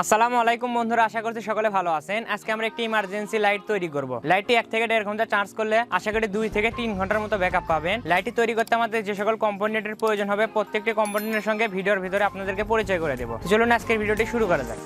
আসসালামু আলাইকুম বন্ধুরা, আশা করছি সকলে ভালো আছেন। আজকে আমরা একটি ইমার্জেন্সি লাইট তৈরি করব। লাইটটি এক থেকে দেড় ঘণ্টা চার্জ করলে আশা করি দুই থেকে তিন ঘণ্টার মতো ব্যাকআপ পাবেন। লাইটটি তৈরি করতে আমাদের যে সকল কম্পোনেন্টের প্রয়োজন হবে, প্রত্যেকটি কম্পোনেন্টের সঙ্গে ভিডিওর ভিতরে আপনাদেরকে পরিচয় করে দেবো। চলুন আজকের ভিডিওটি শুরু করা যাক।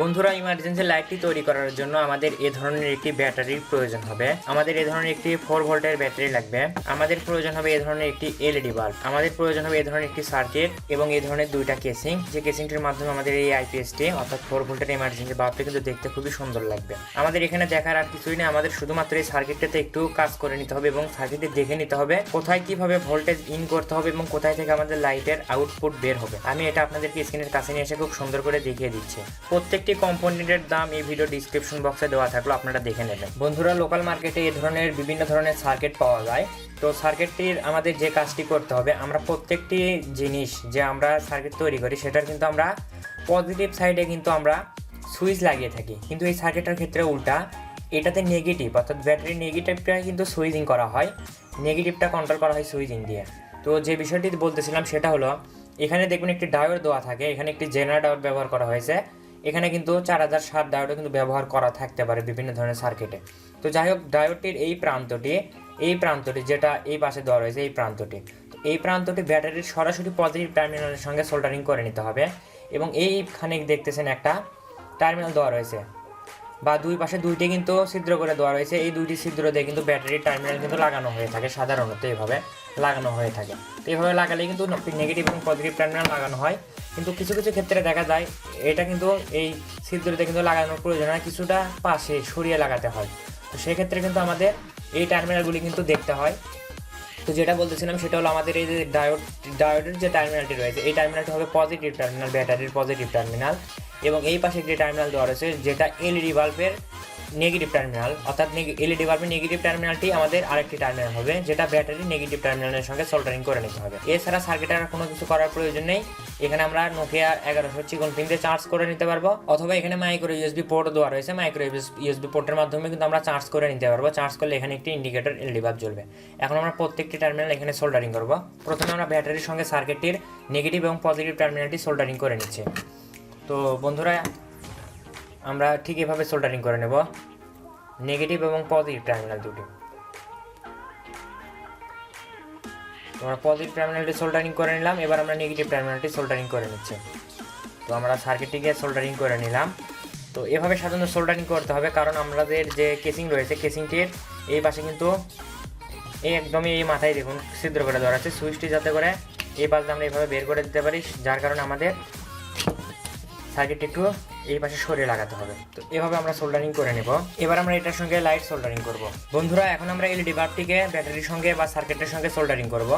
বন্ধুরা ইমার্জেন্সি লাইটটি তৈরি করার জন্য আমাদের এ ধরনের একটি ব্যাটারির প্রয়োজন হবে। আমাদের এ ধরনের একটি ফোর ভোল্টের ব্যাটারি লাগবে। আমাদের প্রয়োজন হবে এ ধরনের একটি এলইডি বাল্ব আমাদের প্রয়োজন হবে এ ধরনের একটি সার্কিট এবং এই ধরনের দুইটা কেসিং যে কেসিংটির মাধ্যমে আমাদের এই আইপিএসটি অর্থাৎ ফোর ভোল্টের ইমার্জেন্সি বাল্বটি কিন্তু দেখতে খুবই সুন্দর লাগবে। আমাদের এখানে দেখার আর কিছুই নেই। আমাদের শুধুমাত্র এই সার্কিটটাতে একটু কাজ করে নিতে হবে এবং সার্কিটে দেখে নিতে হবে কোথায় কীভাবে ভোল্টেজ ইন করতে হবে এবং কোথায় থেকে আমাদের লাইটের আউটপুট বের হবে। আমি এটা আপনাদেরকে স্ক্রিনের কাছে নিয়ে এসে খুব সুন্দর করে দেখিয়ে দিচ্ছি। প্রত্যেকটি কম্পোনেন্টের দাম এই ভিডিও ডিসক্রিপশন বক্সে দেওয়া থাকল, আপনারা দেখে নেবেন। বন্ধুরা লোকাল মার্কেটে এই ধরনের বিভিন্ন ধরনের সার্কিট পাওয়া যায়। তো সার্কিটটির আমাদের যে কাজটি করতে হবে, আমরা প্রত্যেকটি জিনিস যে আমরা সার্কিট তৈরি করি, সেটার কিন্তু আমরা পজিটিভ সাইডে কিন্তু আমরা সুইচ লাগিয়ে থাকি। কিন্তু এই সার্কিটটার ক্ষেত্রে উল্টা, এটাতে নেগেটিভ অর্থাৎ ব্যাটারি নেগেটিভটা কিন্তু সুইচিং করা হয়। নেগেটিভটা কন্ট্রোল করা হয় সুইচিং দিয়ে। তো যে বিষয়টি বলতেছিলাম, সেটা হলো, এখানে দেখবেন একটি ডায়োড দেওয়া থাকে, এখানে একটি জেনার ডায়োড ব্যবহার করা হয়েছে। এখানে কিন্তু চার হাজার সাত ডায়োডও কিন্তু ব্যবহার করা থাকতে পারে বিভিন্ন ধরনের সার্কিটে তো যাই হোক, ডায়োডটির এই প্রান্তটি এই প্রান্তটি যেটা এই পাশে দেওয়া রয়েছে, এই প্রান্তটি। তো এই প্রান্তটি ব্যাটারির সরাসরি পজিটিভ টার্মিনালের সঙ্গে সোল্ডারিং করে নিতে হবে এবং এইখানে দেখতেছেন একটা টার্মিনাল দেওয়া রয়েছে। বা দুই পাশে দুইটি কিন্তু ছিদ্র করে দেওয়া রয়েছে। এই দুইটি ছিদ্র দিয়ে কিন্তু ব্যাটারির টার্মিনাল কিন্তু লাগানো হয়ে থাকে, সাধারণত এইভাবে লাগানো হয়ে থাকে। তো এইভাবে লাগালে কিন্তু নেগেটিভ এবং পজিটিভ টার্মিনাল লাগানো হয়। কিন্তু কিছু কিছু ক্ষেত্রে দেখা যায়, এটা কিন্তু এই ছিদ্রতে কিন্তু লাগানোর প্রয়োজন হয়, কিছুটা পাশে সরিয়ে লাগাতে হয়। তো সেক্ষেত্রে কিন্তু আমাদের এই টার্মিনালগুলি কিন্তু দেখতে হয়। তো যেটা বলতেছিলাম সেটা হলো আমাদের এই যে ডায়োড ডায়োডের যে টার্মিনালটি রয়েছে, এই টার্মিনালটি হবে পজিটিভ টার্মিনাল ব্যাটারির পজিটিভ টার্মিনাল এবং এই পাশে একটি টার্মিনাল দেওয়া রয়েছে, যেটা এলইডি বাল্বের নেগেটিভ টার্মিনাল অর্থাৎ এলইডি বাল্বের নেগেটিভ টার্মিনালটি আমাদের আরেকটি টার্মিনাল হবে, যেটা ব্যাটারি নেগেটিভ টার্মিনালের সঙ্গে সোল্ডারিং করে নিতে হবে। এছাড়া সার্কিটের আর কোনো কিছু করার প্রয়োজন নেই। এখানে আমরা নোকিয়া এগারোশো চিকন পিন দিয়ে চার্জ করে নিতে পারব, অথবা এখানে মাইক্রো ইউএসবি পোর্ট দেওয়া রয়েছে। মাইক্রো ইউএসবি পোর্টের মাধ্যমে কিন্তু আমরা চার্জ করে নিতে পারব। চার্জ করলে এখানে একটি ইন্ডিকেটর এলইডি বাল্ব জ্বলবে। এখন আমরা প্রত্যেকটি টার্মিনাল এখানে সোল্ডারিং করব। প্রথমে আমরা ব্যাটারির সঙ্গে সার্কিটটির নেগেটিভ এবং পজিটিভ টার্মিনালটি সোল্ডারিং করে নিচ্ছি। তো বন্ধুরা আমরা ঠিক এভাবে সোল্ডারিং করে নেব। নেগেটিভ এবং পজিটিভ টার্মিনাল দুটি। আমরা পজিটিভ টার্মিনালটি সোল্ডারিং করে নিলাম, এবার আমরা নেগেটিভ টার্মিনালটি সোল্ডারিং করে নিচ্ছি। তো আমরা সার্কিটটিকে সোল্ডারিং করে নিলাম। তো এভাবে সাধারণত সোল্ডারিং করতে হবে, কারণ আমাদের যে কেসিং রয়েছে কেসিংটির এই পাশে কিন্তু এই একদমই এই মাথায় দেখুন, ছিদ্র করে দেওয়া আছে সুইচটি যাতে করে এই পাশে আমরা এইভাবে বের করে দিতে পারি, যার কারণে আমাদের সার্কিটটি একটু এই পাশে সরিয়ে লাগাতে হবে। তো এভাবে আমরা সোল্ডারিং করে নেব। এবার আমরা এটার সঙ্গে লাইট সোল্ডারিং করব। বন্ধুরা, এখন আমরা এলইডি বাল্বটিকে ব্যাটারির সঙ্গে বা সার্কিটের সঙ্গে সোল্ডারিং করব।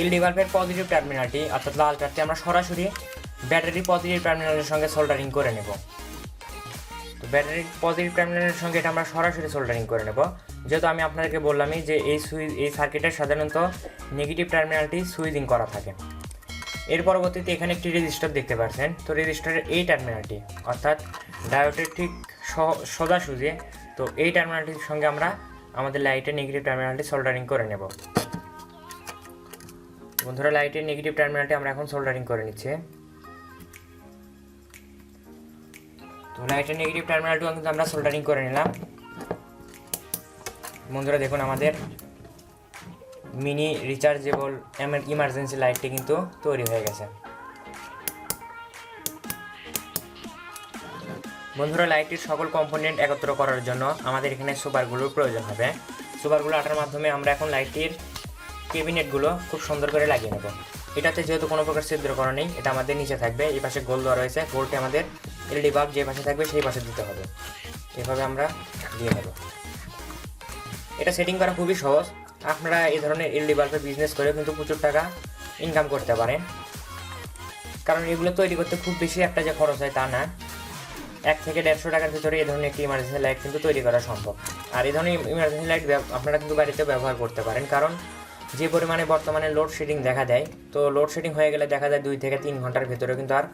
এলইডি বাল্বের পজিটিভ টার্মিনালটি অর্থাৎ লাল টার্টি আমরা সরাসরি ব্যাটারি পজিটিভ টার্মিনালের সঙ্গে সোল্ডারিং করে নেব। তো ব্যাটারির পজিটিভ টার্মিনালের সঙ্গে এটা আমরা সরাসরি সোল্ডারিং করে নেব। যেহেতু আমি আপনাদেরকে বললামই যে এই সুইচ এই সার্কিটের সাধারণত নেগেটিভ টার্মিনালটি সুইচিং করা থাকে। এর পরবর্তীতে এখানে একটি রেজিস্টার দেখতে পাচ্ছেন তো রেজিস্টারের এই টার্মিনালটি অর্থাৎ ডায়োডের ঠিক স- সোজাসুজি, তো এই টার্মিনালটির সঙ্গে আমরা আমাদের লাইটের নেগেটিভ টার্মিনালটি সোল্ডারিং করে নেব। বন্ধুরা লাইটের নেগেটিভ টার্মিনালটি আমরা এখন সোল্ডারিং করে নিচ্ছি। তো লাইটের নেগেটিভ টার্মিনালটিও কিন্তু আমরা সোল্ডারিং করে নিলাম। বন্ধুরা, দেখুন আমাদের মিনি রিচার্জেবল ইমার্জেন্সি লাইটটি কিন্তু তৈরি হয়ে গেছে। বন্ধুরা লাইটটির সকল কম্পোনেন্ট একত্র করার জন্য আমাদের এখানে সুপারগুলোর প্রয়োজন হবে। সুপারগুলো আটার মাধ্যমে আমরা এখন লাইটটির কেবিনেটগুলো খুব সুন্দর করে লাগিয়ে নেব। এটাতে যেহেতু কোনো প্রকার ছিদ্র করা নেই, এটা আমাদের নিচে থাকবে, এই পাশে গোল দেওয়া রয়েছে, গোলটি আমাদের এলডি বাল্ব যে পাশে থাকবে সেই পাশে দিতে হবে। এভাবে আমরা দিয়ে নেব। এটা সেটিং করা খুবই সহজ। আপনারা এই ধরনের এলডি বাল্বের বিজনেস করে কিন্তু প্রচুর টাকা ইনকাম করতে পারেন। কারণ এগুলো তৈরি করতে খুব বেশি একটা যে খরচ হয় তা না। এক থেকে দেড়শো টাকার ভিতরে এই ধরনের একটি ইমার্জেন্সি লাইট কিন্তু তৈরি করা সম্ভব। আর এই ধরনের ইমার্জেন্সি লাইট আপনারা কিন্তু বাড়িতে ব্যবহার করতে পারেন। কারণ যে পরিমাণে বর্তমানে লোডশেডিং দেখা দেয়, তো লোডশেডিং হয়ে গেলে দেখা যায় দুই থেকে তিন ঘণ্টার ভিতরে কিন্তু আর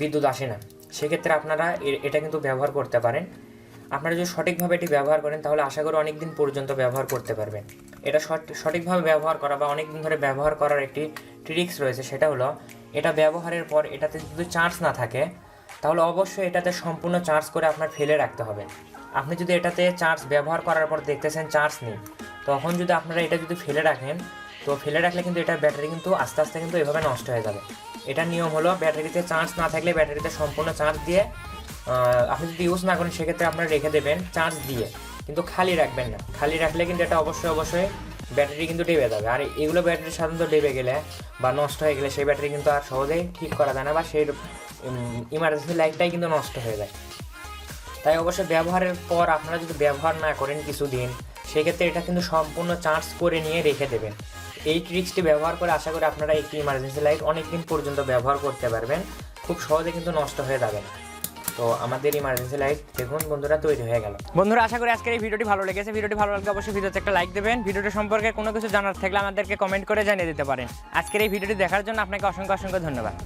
বিদ্যুৎ আসে না। সেক্ষেত্রে আপনারা এটা কিন্তু ব্যবহার করতে পারেন। আপনারা যদি সঠিকভাবে এটি ব্যবহার করেন, তাহলে আশা করি অনেক দিন পর্যন্ত ব্যবহার করতে পারবেন। এটা সঠ- সঠিকভাবে ব্যবহার করা বা অনেক দিন ধরে ব্যবহার করার একটি ট্রিক্স রয়েছে, সেটা হলো, এটা ব্যবহারের পর এটাতে যদি চার্জ না থাকে, তাহলে অবশ্যই এটাতে সম্পূর্ণ চার্জ করে আপনার ফেলে রাখতে হবে। আপনি যদি এটাতে চার্জ ব্যবহার করার পর দেখতেছেন চার্জ নেই, তখন যদি আপনারা এটা যদি ফেলে রাখেন, তো ফেলে রাখলে কিন্তু এটার ব্যাটারি কিন্তু আস্তে আস্তে কিন্তু এভাবে নষ্ট হয়ে যাবে। এটার নিয়ম হলো, ব্যাটারিতে চার্জ না থাকলে ব্যাটারিতে সম্পূর্ণ চার্জ দিয়ে আপনি যদি ইউজ না করেন, সেক্ষেত্রে আপনারা রেখে দেবেন চার্জ দিয়ে। কিন্তু খালি রাখবেন না। খালি রাখলে কিন্তু এটা অবশ্যই অবশ্যই ব্যাটারি কিন্তু ডেবে যাবে। আর এগুলো ব্যাটারি সাধারণত ডেবে গেলে বা নষ্ট হয়ে গেলে সেই ব্যাটারি কিন্তু আর সহজেই ঠিক করা যায় না বা সেই ইমার্জেন্সি লাইটটাই কিন্তু নষ্ট হয়ে যায়। তাই অবশ্যই ব্যবহারের পর আপনারা যদি ব্যবহার না করেন কিছুদিন, সেক্ষেত্রে এটা কিন্তু সম্পূর্ণ চার্জ করে নিয়ে রেখে দেবেন। এই ট্রিক্সটি ব্যবহার করে আশা করি আপনারা একটি ইমার্জেন্সি লাইট অনেক দিন পর্যন্ত ব্যবহার করতে পারবেন। খুব সহজে কিন্তু নষ্ট হয়ে যাবে না। তো আমাদের ইমার্জেন্সি লাইট দেখুন, বন্ধুরা, তৈরি হয়ে গেল। বন্ধুরা, আশা করি আজকের এই ভিডিওটি ভালো লেগেছে। ভিডিওটি ভালো লাগলে অবশ্যই ভিডিওতে একটা লাইক দেবেন। ভিডিওটি সম্পর্কে কোনো কিছু জানার থাকলে আমাদেরকে কমেন্ট করে জানিয়ে দিতে পারেন। আজকের এই ভিডিওটি দেখার জন্য আপনাকে অসংখ্য অসংখ্য ধন্যবাদ।